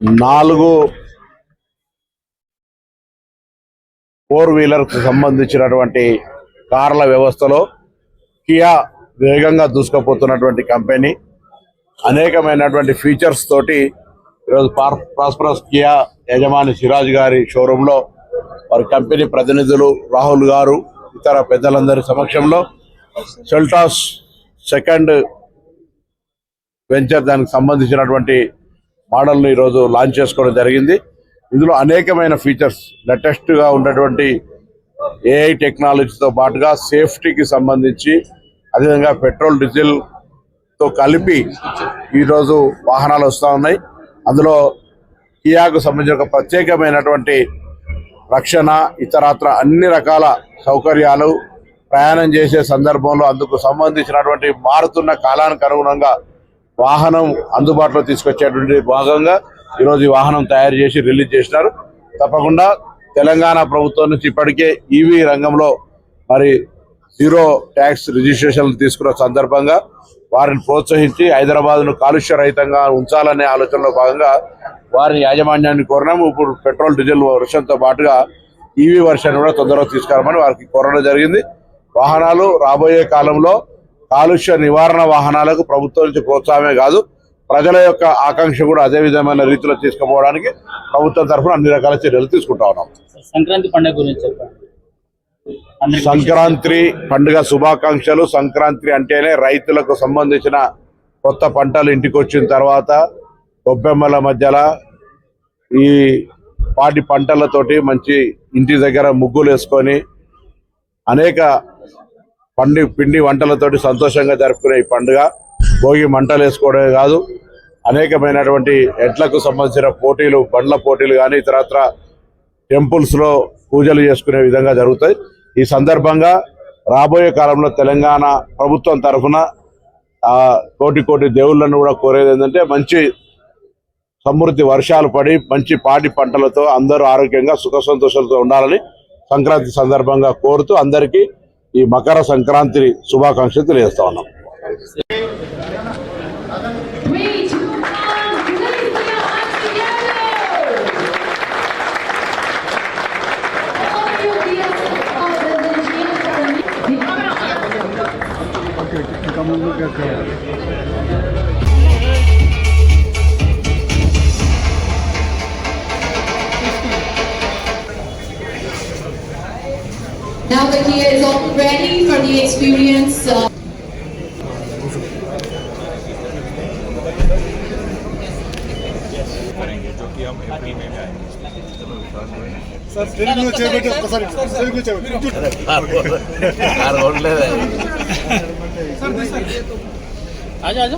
నాలుగు ఫోర్ వీలర్కు సంబంధించినటువంటి కార్ల వ్యవస్థలో కియా వేగంగా దూసుకుపోతున్నటువంటి కంపెనీ అనేకమైనటువంటి ఫీచర్స్ తోటి ఈరోజు పార్ ప్రాస్పరస్ కియా యజమాని సిరాజ్ గారి షోరూంలో వారి కంపెనీ ప్రతినిధులు రాహుల్ గారు ఇతర పెద్దలందరి సమక్షంలో సెల్టాస్ సెకండ్ వెంచర్ దానికి సంబంధించినటువంటి మోడల్ను ఈరోజు లాంచ్ చేసుకోవడం జరిగింది. ఇందులో అనేకమైన ఫీచర్స్ లేటెస్ట్గా ఉన్నటువంటి ఏఐ టెక్నాలజీతో పాటుగా సేఫ్టీకి సంబంధించి అదేవిధంగా పెట్రోల్ డీజిల్తో కలిపి ఈరోజు వాహనాలు వస్తూ ఉన్నాయి. అందులో కియాకు సంబంధించిన ఒక ప్రత్యేకమైనటువంటి రక్షణ ఇతరత్ర అన్ని రకాల సౌకర్యాలు ప్రయాణం చేసే సందర్భంలో అందుకు సంబంధించినటువంటి మారుతున్న కాలానికి అనుగుణంగా వాహనం అందుబాటులో తీసుకొచ్చేటువంటి భాగంగా ఈరోజు ఈ వాహనం తయారు చేసి రిలీజ్ చేసినారు. తప్పకుండా తెలంగాణ ప్రభుత్వం నుంచి ఇప్పటికే ఈవీ రంగంలో మరి జీరో ట్యాక్స్ రిజిస్ట్రేషన్ తీసుకున్న సందర్భంగా వారిని ప్రోత్సహించి హైదరాబాద్ను కాలుష్య రహితంగా ఉంచాలనే ఆలోచనలో భాగంగా వారి యాజమాన్యాన్ని కోరినాము. ఇప్పుడు పెట్రోల్ డీజిల్ వర్షంతో పాటుగా ఈవీ వర్షాన్ని కూడా తొందరగా తీసుకురామని వారికి కోరడం జరిగింది. వాహనాలు రాబోయే కాలంలో కాలుష్య నివారణ వాహనాలకు ప్రభుత్వం నుంచి ప్రోత్సాహమే కాదు ప్రజల యొక్క ఆకాంక్ష కూడా అదే విధమైన రీతిలో తీసుకుపోవడానికి ప్రభుత్వం తరఫున అన్ని రకాల చర్యలు తీసుకుంటా ఉన్నాం. సంక్రాంతి పండుగ గురించి చెప్పండి. సంక్రాంతి పండుగ శుభాకాంక్షలు. సంక్రాంతి అంటేనే రైతులకు సంబంధించిన కొత్త పంటలు ఇంటికి వచ్చిన తర్వాత గొబ్బెమ్మల మధ్యలో ఈ పాటి పంటలతోటి మంచి ఇంటి దగ్గర ముగ్గులు వేసుకొని అనేక పండి పిండి వంటలతోటి సంతోషంగా జరుపుకునే ఈ పండుగ. భోగి మంటలు వేసుకోవడమే కాదు అనేకమైనటువంటి ఎడ్లకు సంబంధించిన పోటీలు బండ్ల పోటీలు కానీ ఇతరత్ర టెంపుల్స్లో పూజలు చేసుకునే విధంగా జరుగుతాయి. ఈ సందర్భంగా రాబోయే కాలంలో తెలంగాణ ప్రభుత్వం తరఫున కోటి కోటి దేవుళ్ళను కూడా కోరేది ఏంటంటే మంచి సమృద్ధి వర్షాలు పడి మంచి పాడి పంటలతో అందరూ ఆరోగ్యంగా సుఖ సంతోషాలతో ఉండాలని సంక్రాంతి సందర్భంగా కోరుతూ అందరికీ ఈ మకర సంక్రాంతి శుభాకాంక్షలు తెలియజేస్తా ఉన్నాం Three, two, one, please put Now the Kia is all ready for the experience. uh, sir steering లో చేపెట్టి ఒక్కసారి స్టేరింగ్ లో చేపెట్టి ఆజా ఆజా